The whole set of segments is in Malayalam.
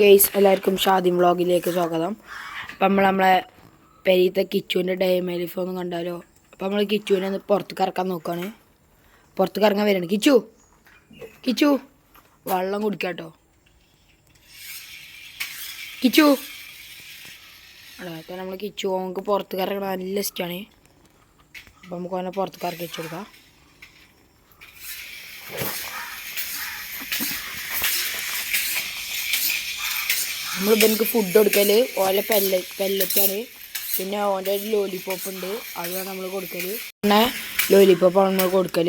ഗെയ്സ് എല്ലാവർക്കും ഷാദിം വ്ളോഗിലേക്ക് സ്വാഗതം. അപ്പം നമ്മൾ നമ്മളെ പെരീത്തെ കിച്ചുവിന്റെ ഡയമേലി ഒന്നും കണ്ടാലോ? അപ്പം നമ്മൾ കിച്ചുവിനെ ഒന്ന് പുറത്തേക്ക് ഇറക്കാൻ നോക്കുകയാണ് പുറത്തേക്ക് ഇറങ്ങാൻ വരികയാണ്. കിച്ചു കിച്ചു വെള്ളം കുടിക്കാട്ടോ കിച്ചു. അതെ നമ്മൾ കിച്ചു നമുക്ക് പുറത്തേക്ക് ഇറങ്ങണ നല്ല ഇഷ്ടമാണ് അപ്പം നമുക്ക് അവനെ പുറത്തേക്ക് ഇറക്കി വെച്ചു കൊടുക്കാം. നമ്മൾ ഇവനക്ക് ഫുഡ് കൊടുക്കൽ ഓല പെല്ല പെല്ലറ്റാണ് പിന്നെ ഓന്റെ ഒരു ലോലിപോപ്പ് ഉണ്ട്. അതാണ് നമ്മൾ കൊടുക്കൽ പിന്നെ ലോലിപോപ്പാണ് നമ്മൾ കൊടുക്കൽ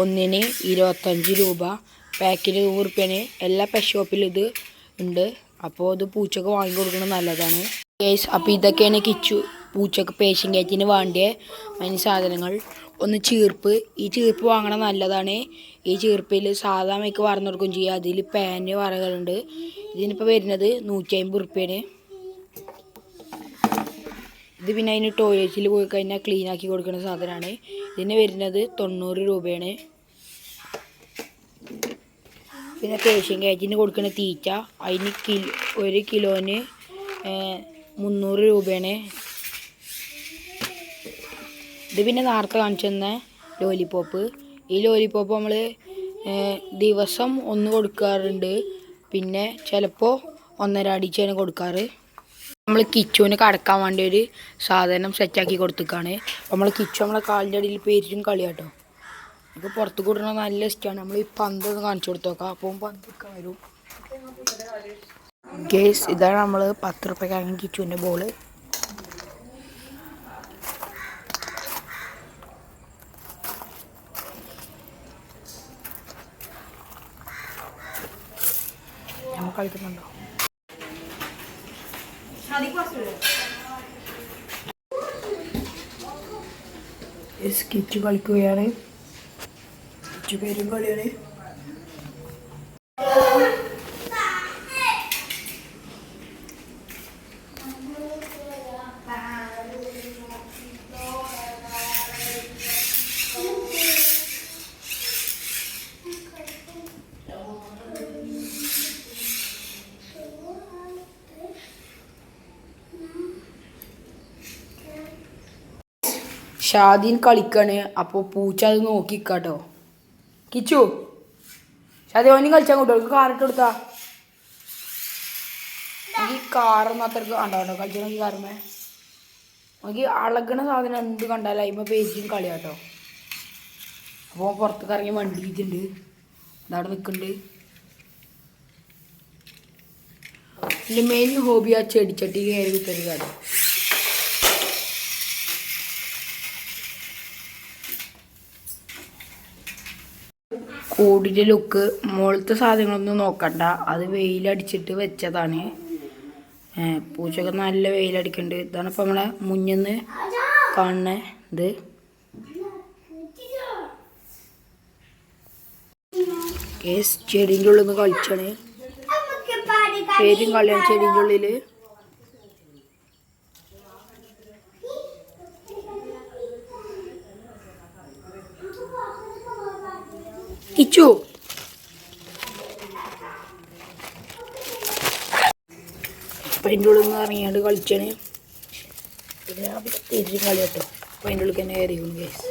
ഒന്നിന് ഇരുപത്തഞ്ച് രൂപ. പാക്കിന് നൂറ് റുപ്യാണ്. എല്ലാ പെറ്റ് ഷോപ്പിലും ഇത് ഉണ്ട്. അപ്പോൾ ഇത് പൂച്ചക്ക് വാങ്ങി കൊടുക്കുന്നത് നല്ലതാണ്. അപ്പോൾ ഇതൊക്കെയാണ് കിച്ചു പൂച്ചക്ക് പേഷ്യൻ കേറ്റിന് വേണ്ടിയ അതിന് സാധനങ്ങൾ. ഒന്ന് ചീർപ്പ്. ഈ ചീർപ്പ് വാങ്ങണ നല്ലതാണ്. ഈ ചീർപ്പിൽ സാധാ മൈക്ക് വറന്നു കൊടുക്കുകയും ചെയ്യുക അതിൽ പാന് വറകളുണ്ട്. ഇതിനിപ്പോൾ വരുന്നത് നൂറ്റി അമ്പത് റുപ്യാണ്. ഇത് പിന്നെ അതിന് ടോയ്ലറ്റിൽ പോയി കഴിഞ്ഞാൽ ക്ലീൻ ആക്കി കൊടുക്കുന്ന സാധനമാണ്. ഇതിന് വരുന്നത് തൊണ്ണൂറ് രൂപയാണ്. പിന്നെ പേഷ്യൻ കയറ്റിന് കൊടുക്കുന്ന തീറ്റ. അതിന് കിലോ ഒരു കിലോന് മുന്നൂറ് രൂപയാണ്. ഇത് പിന്നെ നേരത്തെ കാണിച്ചു തന്ന ലോലിപോപ്പ്. ഈ ലോലിപോപ്പ് നമ്മൾ ദിവസം ഒന്ന് കൊടുക്കാറുണ്ട്. പിന്നെ ചിലപ്പോൾ ഒന്നര അടിച്ചാണ് കൊടുക്കാറ്. നമ്മൾ കിച്ചുവിന് കടക്കാൻ വേണ്ടി ഒരു സാധനം സെറ്റാക്കി കൊടുത്തേക്കാണ്. നമ്മൾ കിച്ചു നമ്മളെ കാലിന്റെ അടിയിൽ പേരിച്ചും കളിയാട്ടോ. അപ്പോൾ പുറത്ത് കൂടുന്ന നല്ല ഇഷ്ടമാണ് നമ്മൾ ഈ പന്ത് ഒന്ന് കാണിച്ചു കൊടുത്തു നോക്കാം അപ്പോൾ പന്ത് വരും. ഗേസ് ഇതാണ് നമ്മൾ പത്ത് റുപ്യക്കാണെങ്കിൽ കിച്ചുവിന്റെ ബോൾ കളിക്കുന്നുണ്ടോ? സ്കിച്ച് കളിക്കുകയാണ്. സ്കിച്ച് പേരും കളിയാണ്. ഷാദീൻ കളിക്കാണ്. അപ്പോൾ പൂച്ച അത് നോക്കിക്കാട്ടോ. കിച്ചു ഷാദി ഓനും കളിച്ചാൽ കൂട്ടോ കാറിട്ട് കൊടുത്താ. ഈ കാറൊന്നും അത്രയ്ക്ക് കണ്ടോ കേട്ടോ കളിച്ചണെങ്കിൽ കാറുമേ നമുക്ക് അളകണ സാധനം എന്ത് കണ്ടാലും അതിമ പേജിയും കളിയാട്ടോ. അപ്പോൾ പുറത്തേക്ക് ഇറങ്ങി വണ്ടി ഇരിക്കുന്നുണ്ട് ഇതവിടെ നിൽക്കുന്നുണ്ട് എന്റെ മെയിൻ ഹോബി ആ ചെടിച്ചട്ടി കയറി കുത്തരി കാര്യം. കൂടിന്റെ ലുക്ക് മുകളിലത്തെ സാധനങ്ങളൊന്നും നോക്കണ്ട. അത് വെയിലടിച്ചിട്ട് വെച്ചതാണ്. ഏ, പൂച്ചക്ക് നല്ല വെയിലടിക്കുന്നുണ്ട് ഇതാണ് ഇപ്പം നമ്മളെ മുന്നിന്ന് കാണുന്ന ഇത്. കേസ് ചെടീന്റെ ഉള്ളിൽ നിന്ന് കളിച്ചാണ്. പേരും കളിയാണ് ചെടീന്റെ ഉള്ളിൽ കിച്ചു അപ്പം അതിന്റെ ഉള്ളിൽ നിന്ന് ഇറങ്ങിയാണ്ട് കളിച്ചാണ്. പിന്നെ തിരിച്ച് കളി കേട്ടോ അപ്പം തന്നെ കേസ്